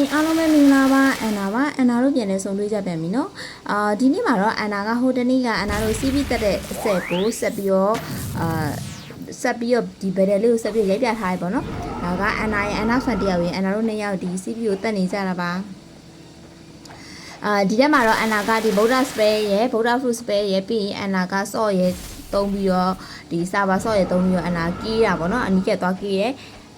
င်အားလုံးပဲမင်္ဂလာပါအန်နာပါအန်နာတို့ပြန်လဲဆုံတွေ့ကြပြန်ပြီเนาะအာဒီနေ့မှာတော့အန်နာကဟိုတနေ့ကအန်နာတို့စီးပြီးတက်တဲ့အဆက်ကိုဆက်ပြီးတော့အာဆက်ပြီးတော့ဒီဘယ်တယ်လေးကိုဆက်ပြီးရိုက်ပြထားရပေါ့နော်ဒါကအန်နာရဲ့အန်နာဖန်တယောက်ရဲ့အန်နာတို့နှစ်ယောက်ဒီစီးပြီးကိုတက်နေကြတာပါအာဒီတက်မှာတော့အန်နာကဒီဗုဒ္ဓစပယ်ရဲ့ဗုဒ္ဓဖရုစပယ်ရဲ့ပြီးရင်အန်နာကဆော့ရဲ့သုံးပြီးတော့ဒီစာဘာဆော့ရဲ့သုံးပြီးတော့အန်နာကီးတာပေါ့နော်အနီးကက်သွားကီးရဲ့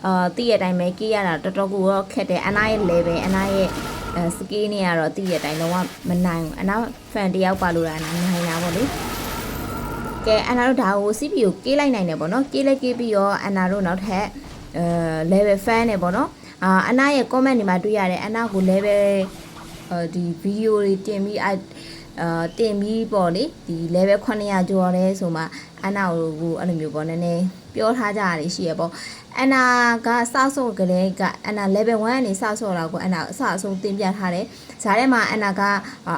အာတည့်ရတိုင်းပဲကီးရတာတော်တော်ကိုတော့ခက်တယ်အန်နာရဲ့ level အန်နာရဲ့အဲစကေးနေရတော့တည့်ရတိုင်းလုံးဝမနိုင်ဘူးအန်နာဖန်တယောက်ပါလို့တာအန်နာနိုင်တာပေါ့လေကဲအန်နာတို့ဒါကို CPU ကိုကေးလိုက်နိုင်တယ်ပေါ့နော်ကေးလိုက်ကေးပြီးတော့အန်နာတို့နောက်ထပ်အဲ level fan နဲ့ပေါ့နော်အာအန်နာရဲ့ comment တွေမှာတွေ့ရတယ်အန်နာကို level အဲဒီဗီဒီယိုတွေတင်ပြီးအဲအာတင်ပြီးပေါ့လေဒီ level 900ကျော်ရဲဆိုမှအန်နာကိုအဲ့လိုမျိုးပေါ့နည်းနည်း ပြောထားကြရတယ်ရှိရပေါ့အန်နာကစဆော့ကလေးကအန်နာ level 1ကနေစဆော့တာကိုအန်နာအစအဆုံးတင်ပြထားတယ်။ဇာတ်ထဲမှာအန်နာက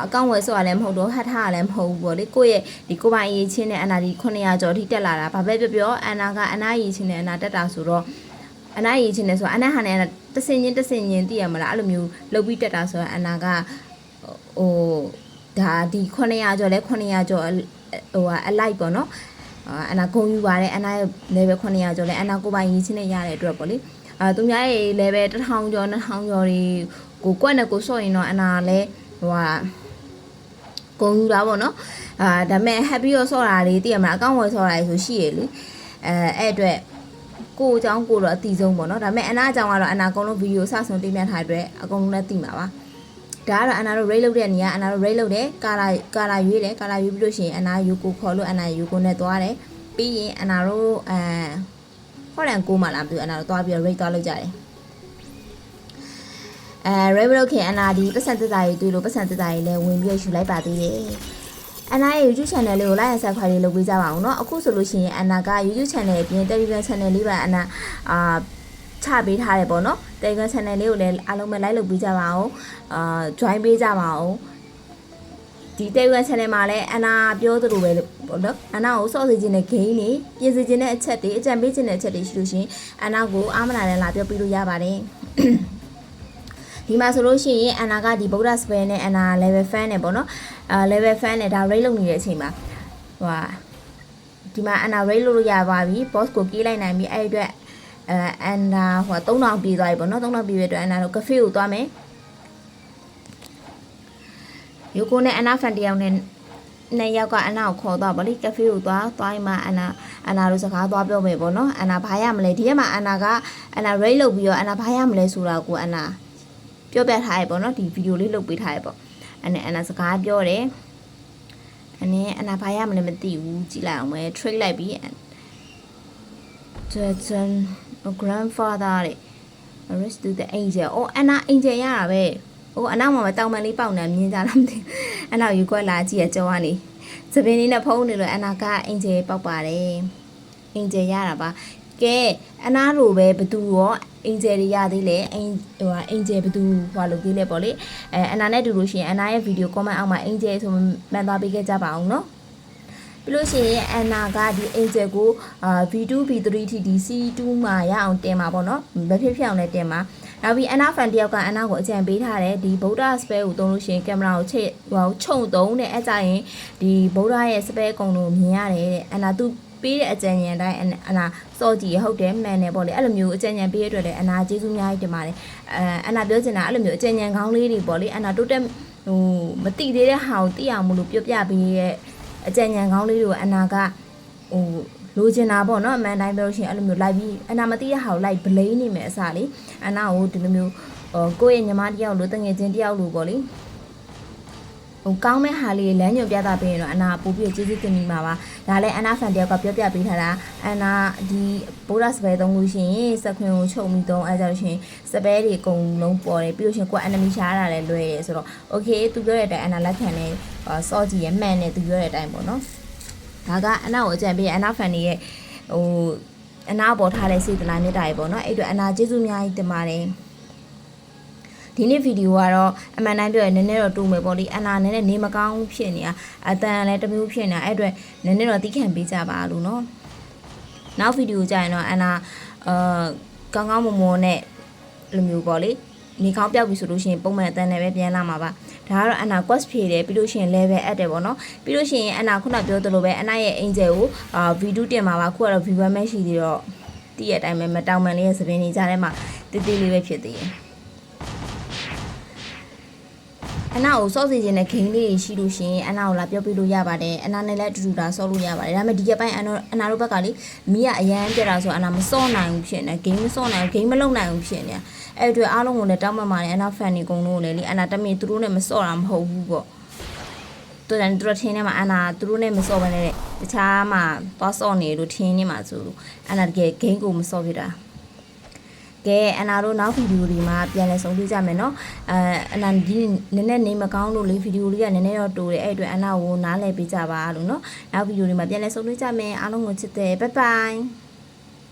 အကောင့်ဝယ်ဆော့ရလည်းမဟုတ်တော့ဟတ်ထားရလည်းမဟုတ်ဘူးပေါ့လေ။ကိုယ့်ရဲ့ဒီကိုယ်ပိုင်အရေးချင်းနဲ့အန်နာဒီ900ကျော်ထိတက်လာတာ။ဘာပဲပြောပြောအန်နာကအန်နာရေးချင်းနဲ့အန်နာတက်တာဆိုတော့အနာရေးချင်းနဲ့ဆိုအနာဟာနဲ့တဆင်ချင်းတဆင်ချင်းသိရမလားအဲ့လိုမျိုးလှုပ်ပြီးတက်တာဆိုတော့အနာကဟိုဒါဒီ900ကျော်လဲ900ကျော်ဟိုအလိုက်ပေါ့နော် အနာဂုံယူပါတယ်အနာရဲ့ level 900ကျော်လဲအနာကိုပိုင်ရေးချင်းနဲ့ရတဲ့အတွက်ပေါ့လေအာသူများရဲ့ level 1000ကျော်2000ကျော်တွေကိုကွက်နဲ့ကိုဆော့ရင်တော့အနာလဲဟိုဟာဂုံယူတာပေါ့နော်အာဒါပေမဲ့ happy ရောဆော့တာလေးသိရမလားအကောင့်ဝယ်ဆော့တာလေးဆိုရှိရလေအဲအဲ့အတွက်ကိုအကြောင်းကိုတော့အတီးဆုံးပေါ့နော်ဒါပေမဲ့အနာအကြောင်းကတော့အနာအကုန်လုံးဗီဒီယိုစဆုံးတင်ပြထားတဲ့အတွက်အကုန်လုံးလည်းသိမှာပါ ဒါကတော့အနာတို့ rate လုပ်တဲ့နေရာအနာတို့ rate လုပ်တယ်ကာလာကာလာရွေးတယ်ကာလာရွေးပြီးလို့ရှိရင်အနာယူကိုခေါ်လို့အနာယူကိုနဲ့သွားတယ်ပြီးရင်အနာတို့အဲဟော်လန်ကိုမှလာပြီးအနာတို့သွားပြီး rate သွားလုပ်ကြတယ်အဲ rate လုပ်ခင်အနာဒီပတ်စံတက်တာကြီးတွေ့လို့ပတ်စံတက်တာကြီးလည်းဝင်ပြီးယူလိုက်ပါသေးတယ်အနာရဲ့ YouTube channel လေးကို like and subscribe လေးလုပ်ပေးကြပါအောင်เนาะအခုဆိုလို့ရှိရင်အနာက YouTube channel အပြင် Telegram channel လေးပါအနာအာ ချပေးထားတယ်ပေါ့နော် Telegram channel လေးကိုလည်းအားလုံးပဲ like လုပ်ပေးကြပါအောင်အာ join ပေးကြပါအောင်ဒီ Telegram channel မှာလည်းအနာပြောသလိုပဲပေါ့နော်အနာကိုစော့စေခြင်းနဲ့ gain တွေပြင်စေခြင်းနဲ့အချက်တွေအကြံပေးခြင်းနဲ့အချက်တွေရှိလို့ရှင်အနာကိုအားမနာနဲ့လာပြောပြလို့ရပါတယ်ဒီမှာဆိုလို့ရှိရင်အနာကဒီဗုဒ္ဓစပယ်နဲ့အနာ level fan နဲ့ပေါ့နော်အဲ level fan နဲ့ဒါ rate လုပ်နေတဲ့အချိန်မှာဟိုဒီမှာအနာ rate လုပ်လို့ရပါပြီ boss ကိုကြေးလိုက်နိုင်ပြီအဲ့ဒီအတွက် အဲအန်နာဟို3000ပြေးသွားပြီပေါ့နော်3000ပြေးရတဲ့အတွက်အန်နာတို့ကဖေးကိုသွားမယ်ယူကိုနဲ့အနာဖန်တယောက်နဲ့နှစ်ယောက်ကအနာကိုခေါ်သွားပါလိကဖေးကိုသွားသွားရင်မှအနာအနာတို့စကားသွားပြောမယ်ပေါ့နော်အနာဘာရမလဲဒီရက်မှာအနာကအနာ rate လုပ်ပြီးတော့အနာဘာရမလဲဆိုတာကိုအနာပြောပြထားရပေါ့နော်ဒီဗီဒီယိုလေးလုပ်ပေးထားရပေါ့အဲ့အနာစကားပြောတယ်အနေအနာဘာရမလဲမသိဘူးကြည့်လိုက်အောင်ပဲ trick လိုက်ပြီး Jackson grandfather တဲ့ arrest to the angel အော်အနာ angel ရတာပဲဟိုအနောက်မှာမတောင်ပန်လေးပေါက်နေမြင်ကြလားမသိအနောက်ယူခွက်လာကြည့်ရကြောကနေသပင်းလေးနဲ့ဖုံးနေလို့အနာက angel ပေါက်ပါတယ် angel ရတာပါကဲအနာလိုပဲဘသူရော angel တွေရသေးလေအင်ဟိုဟာ angel ဘသူဟိုလိုသေးလဲပေါ့လေအဲအနာနဲ့တူလို့ရှိရင်အနာရဲ့ video comment အောက်မှာ angel ဆိုမှန်သွားပေးခဲ့ကြပါအောင်နော် ပြီးလို့ရှိရင်အန်နာကဒီ angel ကိုအာ V2 V3 TD C2 မှာရအောင်တင်မှာပေါ့နော်မဖြစ်ဖြစ်အောင်လည်းတင်မှာနောက်ပြီးအန်နာဖန်တယောက်ကအန်နာကိုအကြံပေးထားတယ်ဒီဗုဒ္ဓ spell ကိုသုံးလို့ရှိရင်ကင်မရာကိုချိန်ဟိုခြုံသုံးတဲ့အဲကြရင်ဒီဗုဒ္ဓရဲ့ spell ကုံကိုမြင်ရတယ်တဲ့အန်နာသူပေးတဲ့အကြံဉာဏ်တိုင်းအနာစော့ကြည့်ဟုတ်တယ်မှန်တယ်ပေါ့လေအဲ့လိုမျိုးအကြံဉာဏ်ပေးရတဲ့အတွက်လည်းအနာကျေးဇူးအများကြီးတင်ပါတယ်အဲအနာပြောချင်တာအဲ့လိုမျိုးအကြံဉာဏ်ကောင်းလေးတွေပေါ့လေအနာတိုးတက်ဟိုမတိသေးတဲ့ဟာကိုသိအောင်မလို့ပြောပြပေးရဲ့ အကြံဉာဏ်ကောင်းလေးတွေကိုအနာကဟိုလိုချင်တာပေါ့နော်အမှန်တိုင်းပြောလို့ရှိရင်အဲ့လိုမျိုးလိုက်ပြီးအနာမသိတဲ့ဟာကိုလိုက်ဘလိန်နေမယ်အစားလေအနာကိုဒီလိုမျိုးဟိုကိုယ့်ရဲ့ညီမတယောက်လိုတငယ်ချင်းတယောက်လိုပေါ့လေဟိုကောင်းမဲ့ဟာလေးလမ်းညွှန်ပြတာပေးရင်တော့အနာပို့ပြီးကျေးဇူးတင်မိမှာပါဒါလည်းအနာဖန်တယောက်ကပြောပြပေးထားတာအနာဒီဘိုးရစပယ်သုံးလို့ရှိရင်စခွင်ကိုချုပ်ပြီးသုံးအဲကြလို့ရှိရင်စပယ်တွေအကုန်လုံးပေါ်တယ်ပြီးလို့ရှိရင်ကိုယ်အန်နမီရှားတာလည်းလွယ်တယ်ဆိုတော့ okay သူပြောတဲ့အတိုင်းအနာလက်ခံနေ စော့ကြည့်ရမှန်တယ်သူပြောတဲ့အတိုင်းပေါ့နော်ဒါကအနာကိုအကြံပေးအနာဖန်နေရဲ့ဟိုအနာပေါ်ထားတဲ့စေတနာမြတ်တာရေပေါ့နော်အဲ့အတွက်အနာကျေးဇူးအများကြီးတင်ပါတယ်ဒီနေ့ဗီဒီယိုကတော့အမှန်တိုင်းပြောရင်နည်းနည်းတော့တူမယ်ပေါ့လေအနာနည်းနည်းနေမကောင်းဖြစ်နေတာအတန်လည်းတစ်မျိုးဖြစ်နေတာအဲ့အတွက်နည်းနည်းတော့သိခံပေးကြပါလို့နော်နောက်ဗီဒီယိုကြရင်တော့အနာအာကောင်းကောင်းမွန်မွန်နဲ့လိုမျိုးပေါ့လေ နေကောင်းပြောက်ပြီဆိုလို့ရှိရင်ပုံမှန်အတန်းနဲ့ပဲပြန်လာမှာပါဒါကတော့အနာ quest ဖြည့်တယ်ပြီးလို့ရှိရင် level အပ်တယ်ပေါ့နော်ပြီးလို့ရှိရင်အနာခုနပြောသလိုပဲအနာရဲ့ angel ကိုအာ video တင်မှာပါခုကတော့ viewer မဲ့ရှိသေးတော့တည့်ရအတိုင်းပဲမတောင်မှန်လေးရဲ့သပင်းနေကြထဲမှာတေးသေးလေးပဲဖြစ်သေးတယ်အနာကိုစော့စီခြင်းနဲ့ဂိမ်းလေးရှိလို့ရှိရင်အနာကိုလာပြောပြလို့ရပါတယ်အနာနဲ့လည်းအတူတူဒါဆော့လို့ရပါတယ်ဒါပေမဲ့ဒီရက်ပိုင်းအနာအနာတို့ဘက်ကလေမိကအရန်ပြတာဆိုအနာမစော့နိုင်ဘူးဖြစ်နေဂိမ်းမစော့နိုင်ဘူးဂိမ်းမလုံနိုင်ဘူးဖြစ်နေ အဲ့အတွက်အားလုံးကိုလည်းတောင်းပန်ပါတယ်အနာဖန်နေကုန်လို့လည်းလေအနာတမင်သူတို့နဲ့မစော့တာမဟုတ်ဘူးပေါ့တော်တယ်သူတို့ထင်းထဲမှာအနာသူတို့နဲ့မစော့ဘဲနဲ့တခြားမှာသွားစော့နေလို့ထင်းနေမှာဆိုလို့အနာတကယ်ဂိမ်းကိုမစော့ဖြစ်တာကဲအနာတို့နောက်ဗီဒီယိုတွေမှာပြန်လည်ဆုံတွေ့ကြမယ်နော်အဲအနာဒီနည်းနည်းနေမကောင်းလို့လေဗီဒီယိုလေးကနည်းနည်းတော့တိုးတယ်အဲ့အတွက်အနာကိုနားလည်ပေးကြပါလို့နော်နောက်ဗီဒီယိုတွေမှာပြန်လည်ဆုံတွေ့ကြမယ်အားလုံးကိုချစ်တယ်ဘိုင်ဘိုင်